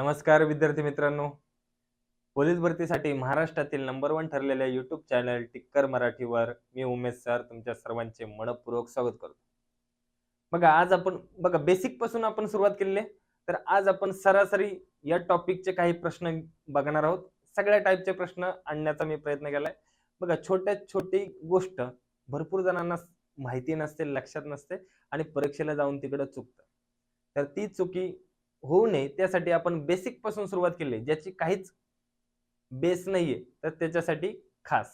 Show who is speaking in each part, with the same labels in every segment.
Speaker 1: नमस्कार विद्यार्थी मित्रांनो. पोलीस भरतीसाठी महाराष्ट्रातील नंबर वन ठरलेल्या युट्यूब चॅनल टिक्कर मराठीवर मी उमेश सर तुमच्या सर्वांचे मनपूर्वक स्वागत करतो. बघा आज आपण बघा बेसिकपासून आपण सुरुवात केलेली तर आज आपण सरासरी या टॉपिकचे काही प्रश्न बघणार आहोत. सगळ्या टाईपचे प्रश्न आणण्याचा मी प्रयत्न केलाय. बघा छोट्यात छोटी गोष्ट भरपूर जणांना माहिती नसते लक्षात नसते आणि परीक्षेला जाऊन तिकडे चुकतं. तर ती चुकी होऊ नये त्यासाठी आपण बेसिकपासून सुरुवात केली ज्याची काहीच बेस नाहीये तर त्याच्यासाठी खास.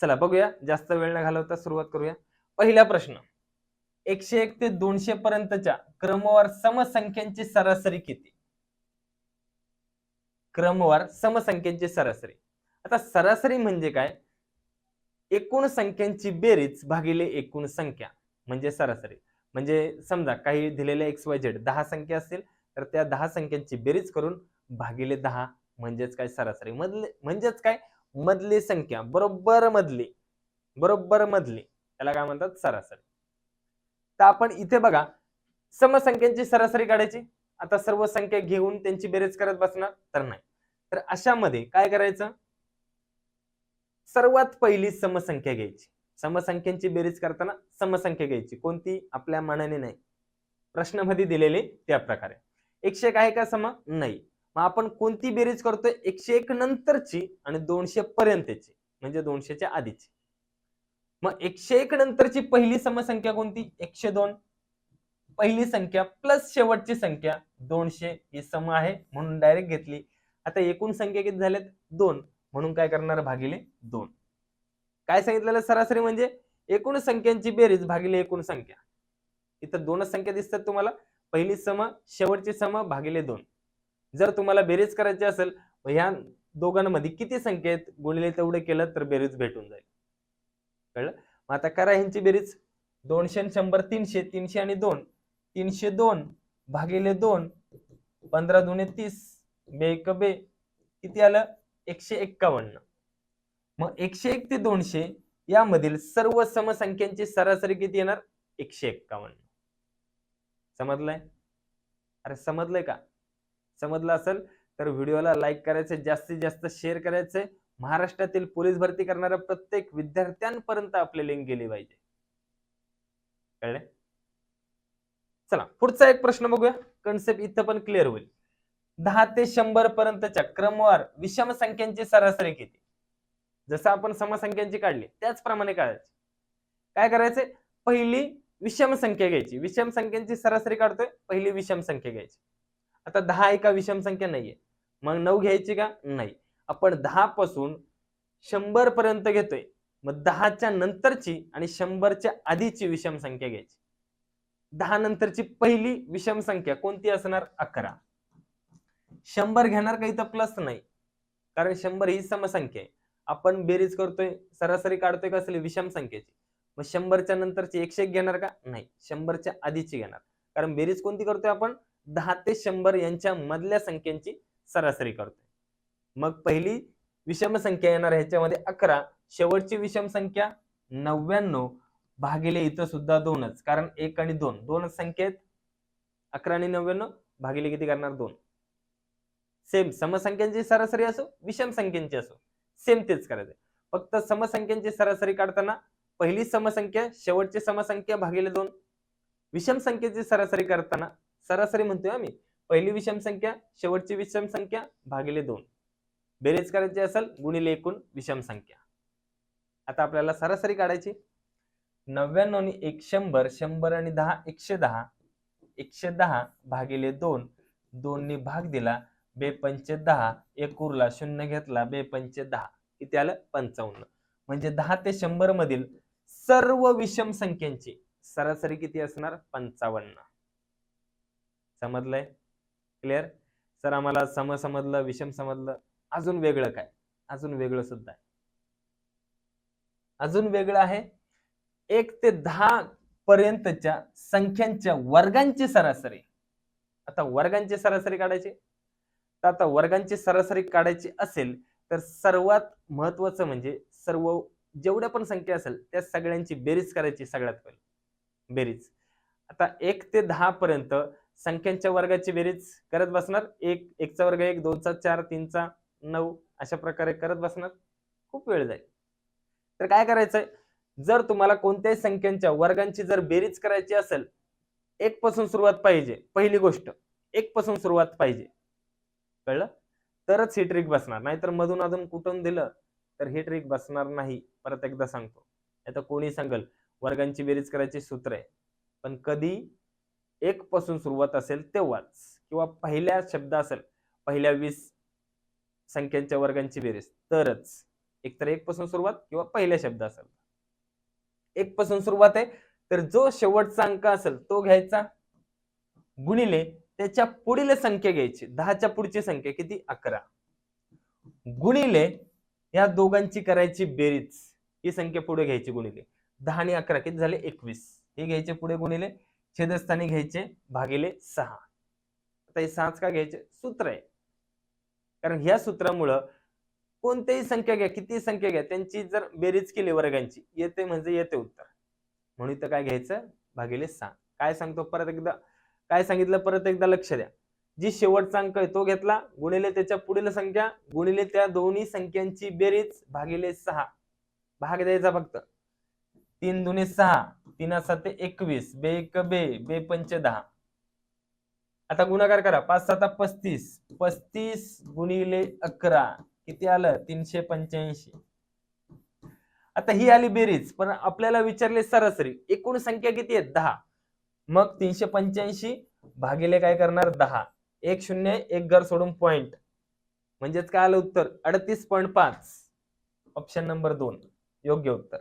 Speaker 1: चला बघूया जास्त वेळ न घालवता सुरुवात करूया. पहिला प्रश्न एकशे एक ते दोनशे पर्यंतच्या क्रमवार समसंख्यांची सरासरी किती? क्रमवार समसंख्यांची सरासरी. आता सरासरी म्हणजे काय? एकूण संख्यांची बेरीज भागिले एकूण संख्या म्हणजे सरासरी. म्हणजे समजा काही दिलेल्या एक्स वाय झेड दहा संख्या असतील तर त्या दहा संख्यांची बेरीज करून भागिले दहा म्हणजेच काय? सरासरी. मधले म्हणजेच काय? मधली संख्या. बरोबर मधली. बरोबर मधली. त्याला काय म्हणतात? सरासरी. तर आपण इथे बघा समसंख्यांची सरासरी काढायची. आता सर्व संख्या घेऊन त्यांची बेरीज करत बसणार तर नाही. तर अशामध्ये काय करायचं? सर्वात पहिली समसंख्या घ्यायची. समसंख्यांची बेरीज करताना समसंख्या घ्यायची. कोणती? आपल्या मनाने नाही. प्रश्नामध्ये दिलेले त्या प्रकारे. एकशे एक आहे का सम? नाही. मग आपण कोणती बेरीज करतोय? एकशे एक नंतरची आणि दोनशे पर्यंतची. म्हणजे दोनशेच्या आधीची. मग एकशे एक नंतरची पहिली समसंख्या कोणती? एकशे दोन. पहिली संख्या प्लस शेवटची संख्या दोनशे ही सम आहे म्हणून डायरेक्ट घेतली. आता एकूण संख्या किती झाल्यात दोन. म्हणून काय करणार? भागिले दोन. काय सांगितलेलं सरासरी म्हणजे? एकूण संख्यांची बेरीज भागिले एकूण संख्या. इथं दोनच संख्या दिसतात तुम्हाला. पहिली सम शेवटची सम भागिले दोन. जर तुम्हाला बेरीज करायची असेल ह्या दोघांमध्ये किती संख्या आहेत? गुणिले तेवढे केलं तर बेरीज भेटून जाईल. कळलं? मग आता करा ह्यांची बेरीज. दोनशे आणि शंभर तीनशे तीनशे आणि दोन. तीनशे दोन भागिले दोन. पंधरा दोन तीस. बे एक बे. किती आलं? एकशे एक्कावन्न. मग एकशे एक ते दोनशे यामधील सर्व समसंख्यांची सरासरी किती येणार? एकशे एक्कावन्न. समजलंय? अरे समजलंय का? समजलं असेल तर व्हिडिओला लाईक करायचं जास्तीत जास्त शेअर करायचंय महाराष्ट्रातील पोलीस भरती करणाऱ्या प्रत्येक विद्यार्थ्यांपर्यंत आपली लिंक गेली पाहिजे. कळले? चला पुढचा एक प्रश्न बघूया. कन्सेप्ट इथं पण क्लिअर होईल. दहा ते शंभर पर्यंतच्या क्रमवार विषम संख्यांची सरासरी किती? जसं आपण समसंख्यांची काढली त्याचप्रमाणे काढायची. काय करायचंय पहिली विषम संख्या घ्यायची. विषम संख्यांची सरासरी काढतोय पहिली विषम संख्या घ्यायची. आता दहा एका विषम संख्या नाहीये. मग नऊ घ्यायची का? नाही. आपण दहा पासून शंभर पर्यंत घेतोय. मग दहाच्या नंतरची आणि शंभरच्या आधीची विषम संख्या घ्यायची. दहा नंतरची पहिली विषम संख्या कोणती असणार? अकरा. शंभर घेणार का इथं प्लस नाही. कारण शंभर ही समसंख्या आहे. आपण बेरीज करतोय सरासरी काढतोय का असली विषम संख्येची. मग शंभरच्या नंतरची एकशे एक घेणार का? नाही शंभरच्या आधीची घेणार. कारण बेरीज कोणती करतोय आपण? दहा ते शंभर यांच्या मधल्या संख्यांची सरासरी करतोय. मग पहिली विषम संख्या येणार ह्याच्यामध्ये अकरा शेवटची विषम संख्या नव्याण्णव भागिले इथं सुद्धा दोनच कारण एक आणि दोन. दोनच संख्या आहेत अकरा आणि नव्याण्णव भागिले किती करणार? दोन. सेम समसंख्यांची सरासरी असो विषम संख्यांची असो. सेम तेच करायचं फक्त समसंख्यांची सरासरी काढताना पहिली समसंख्या शेवटची समसंख्या भागिले दोन. विषम संख्येची सरासरी करताना सरासरी म्हणतोय आम्ही. पहिली विषम संख्या शेवटची विषम संख्या भागिले दोन. बेरीज करायची असेल गुणिले एकूण विषम संख्या. आता आपल्याला सरासरी काढायची. नव्याण्णव आणि एक शंभर शंभर आणि दहा एकशे दहा. एकशे दहा भागिले दोन. दोननी भाग दिला. बेपंचे दहा एक उरला शून्य घेतला बेपंचे दहा किती आलं? पंचावन्न. म्हणजे दहा ते शंभर मधील सर्व विषम संख्यांची सरासरी किती असणार? पंचावन्न. समजलंय? क्लिअर सर आम्हाला सम समजलं विषम समजलं. अजून वेगळं काय? अजून वेगळं सुद्धा आहे. अजून वेगळं आहे. एक ते दहा पर्यंतच्या संख्यांच्या वर्गांची सरासरी. आता वर्गांची सरासरी काढायची. तर आता वर्गांची सरासरी काढायची असेल तर सर्वात महत्वाचं म्हणजे सर्व जेवढ्या पण संख्या असेल त्या सगळ्यांची बेरीज करायची सगळ्यात पहिले. बेरीज. आता एक ते दहा पर्यंत संख्यांच्या वर्गाची बेरीज करत बसणार. एक एकचा वर्ग एक दोनचा चार तीनचा नऊ अशा प्रकारे करत बसणार. खूप वेळ जाईल. तर काय करायचंय? जर तुम्हाला कोणत्याही संख्यांच्या वर्गांची जर बेरीज करायची असेल एक पासून सुरुवात पाहिजे. पहिली गोष्ट एक पासून सुरुवात पाहिजे. कळलं? तरच ही ट्रिक बसणार. नाहीतर मधून अजून कुठून दिलं तर ही ट्रिक बसणार नाही. परत एकदा सांगतो. आता कोणी सांगल वर्गांची बेरीज करायची सूत्र. आहे पण कधी एक पासून सुरुवात असेल तेव्हाच. किंवा पहिल्या शब्द असेल पहिल्या वीस संख्यांच्या वर्गांची बेरीज तरच. एकतर एक पासून सुरुवात किंवा पहिल्या शब्द असेल. एक पासून सुरुवात आहे तर जो शेवटचा अंक असेल तो घ्यायचा. गुणिले त्याच्या पुढील संख्या घ्यायची. दहाच्या पुढची संख्या किती? अकरा. गुणिले या दोघांची करायची बेरीज. ही संख्या पुढे घ्यायची गुणिले. दहा आणि अकरा किती झाले? एकवीस. हे घ्यायचे पुढे गुणिले. छेदस्थानी घ्यायचे भागिले सहा. आता हे सहाच का घ्यायचे? सूत्र आहे. कारण ह्या सूत्रामुळं कोणत्याही संख्या घ्या किती संख्या घ्या त्यांची जर बेरीज केली वर्गांची येते म्हणजे येते उत्तर. म्हणून इथं काय घ्यायचं? भागिले सहा. काय सांगतो? परत एकदा. काय सांगितलं? परत एकदा लक्ष द्या. जी शेवटचा अंक आहे तो घेतला. गुणिले त्याच्या पुढील संख्या. गुणिले त्या दोन्ही संख्यांची बेरीज भागिले सहा. भाग द्यायचा फक्त. तीन दुने सहा. तीन सात एकवीस. बे एक बे. बे पंच दहा. आता गुणाकार करा. पाच सात पस्तीस. पस्तीस गुणिले अकरा. किती आलं? तीनशे पंच्याऐंशी. आता ही आली बेरीज. पण आपल्याला विचारले सरासरी. एकूण संख्या किती आहे दहा. मग तीनशे पंच्याऐंशी भागिले काय करणार? दहा. एक शून्य एक घर सोडून पॉइंट म्हणजेच काय आलं उत्तर? अडतीस पॉईंट पाच. ऑप्शन नंबर दोन. योग्य उत्तर.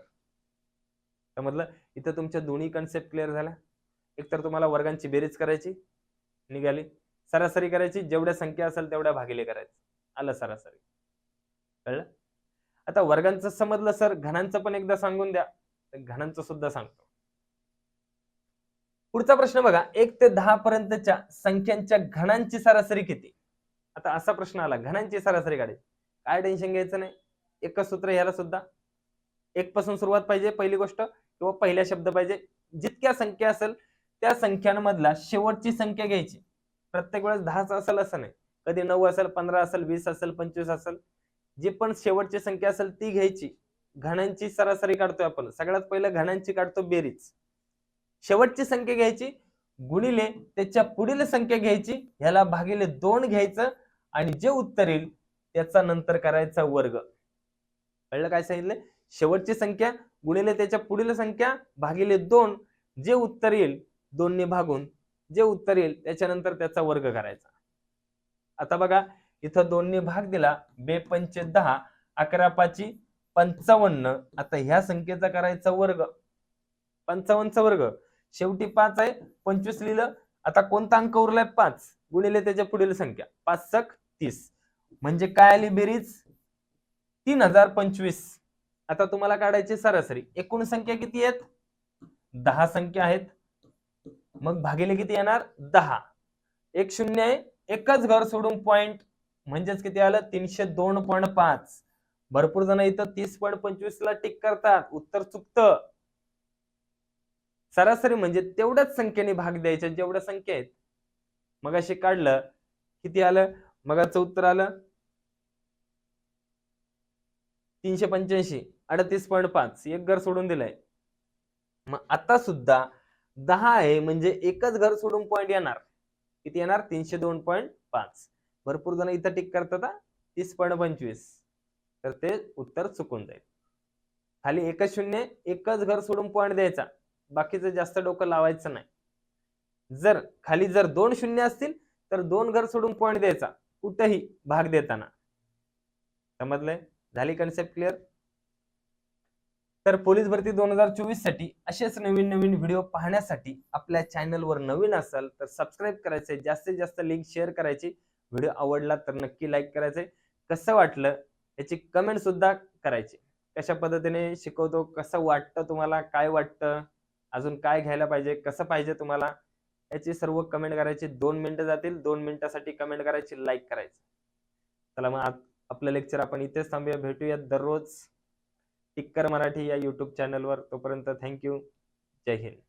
Speaker 1: समजलं इथं तुमच्या दोन्ही कन्सेप्ट क्लिअर झाल्या. एकतर तुम्हाला वर्गांची बेरीज करायची निघाली. सरासरी करायची जेवढ्या संख्या असेल तेवढ्या भागिले करायचं. आलं सरासरी. कळलं? आता वर्गांचं समजलं सर. घनांचं पण एकदा सांगून द्या. घनांचं सुद्धा सांगतो. पुढचा प्रश्न बघा एक ते दहा पर्यंतच्या संख्यांच्या घणांची सरासरी किती? आता असा प्रश्न आला घणांची सरासरी काढायची काय टेन्शन घ्यायचं नाही. एकच सूत्र याला सुद्धा. एक पासून सुरुवात पाहिजे पहिली गोष्ट किंवा पहिला शब्द पाहिजे. जितक्या संख्या असेल त्या संख्यांमधला शेवटची संख्या घ्यायची. प्रत्येक वेळेस दहाच असेल असं नाही. कधी नऊ असेल पंधरा असेल वीस असेल पंचवीस असेल. जी पण शेवटची संख्या असेल ती घ्यायची. घणांची सरासरी काढतोय आपण. सगळ्यात पहिलं घणांची काढतो बेरीज. शेवटची संख्या घ्यायची गुणिले त्याच्या पुढील संख्या घ्यायची ह्याला भागिले दोन घ्यायचं आणि जे उत्तर येईल त्याचा नंतर करायचा वर्ग. कळलं काय सांगितलं? शेवटची संख्या गुणिले त्याच्या पुढील संख्या भागिले दोन जे उत्तर येईल दोनने भागून जे उत्तर येईल त्याच्यानंतर त्याचा वर्ग करायचा. आता बघा इथं दोनने भाग दिला बेपंचे दहा अकरा पाची पंचावन्न आता ह्या संख्येचा करायचा वर्ग. पंचावन्नचा वर्ग. शेवटी पाच आहे पंचवीस लिहिलं. आता कोणता अंक उरलाय? पाच. गुणिले त्याच्या पुढील संख्या. पाच सक तीस. म्हणजे काय आली बेरीज? तीन हजार पंचवीस. आता तुम्हाला काढायची सरासरी. एकूण संख्या किती आहेत? दहा संख्या आहेत. मग भागिले किती येणार? दहा. एक शून्य आहे. एकच घर सोडून पॉइंट म्हणजेच किती आलं? तीनशे दोन पॉईंट पाच. भरपूर जण इथं तीस पॉईंट पंचवीस ला टिक करतात. उत्तर चुकतं. सरासरी म्हणजे तेवढ्याच संख्येने भाग द्यायच्या जेवढ्या संख्या आहेत मग असे काढलं किती आलं? मगाचं उत्तर आलं? तीनशे पंच्याऐंशी अडतीस पॉईंट पाच एक घर सोडून दिलंय. मग आता सुद्धा दहा आहे म्हणजे एकच घर सोडून पॉईंट येणार. किती येणार? तीनशे दोन पॉईंट पाच. भरपूर जण इथं टिक करतात तीस पॉईंट पंचवीस. तर ते उत्तर चुकून जाईल. खाली एकच शून्य एकच घर सोडून पॉईंट द्यायचा. बाकीचं जास्त डोकं लावायचं नाही. जर खाली जर दोन शून्य असतील तर दोन घर सोडून पॉईंट द्यायचा. कुठंही भाग देताना. समजलंय? झाली कन्सेप्ट क्लिअर तर पोलीस भरती दोन हजार चोवीससाठी असेच नवीन नवीन व्हिडिओ पाहण्यासाठी आपल्या चॅनलवर नवीन असाल तर सबस्क्राईब करायचंय. जास्तीत जास्त लिंक शेअर करायची. व्हिडिओ आवडला तर नक्की लाईक करायचंय. कसं वाटलं? याची कमेंट सुद्धा करायची. कशा पद्धतीने शिकवतो? कसं वाटतं तुम्हाला? काय वाटतं? अजून काय घ्यायला पाहिजे कसं पाहिजे तुम्हाला? याची सर्व कमेंट करायची. दोन मिनिटं जातील. दोन मिनिटासाठी कमेंट करायची लाईक करायचं. चला मग आपलं लेक्चर आपण इथेच थांबूया. भेटूयात दररोज. टिक्कर मराठी या युट्यूब चॅनलवर तोपर्यंत थँक्यू जय हिंद.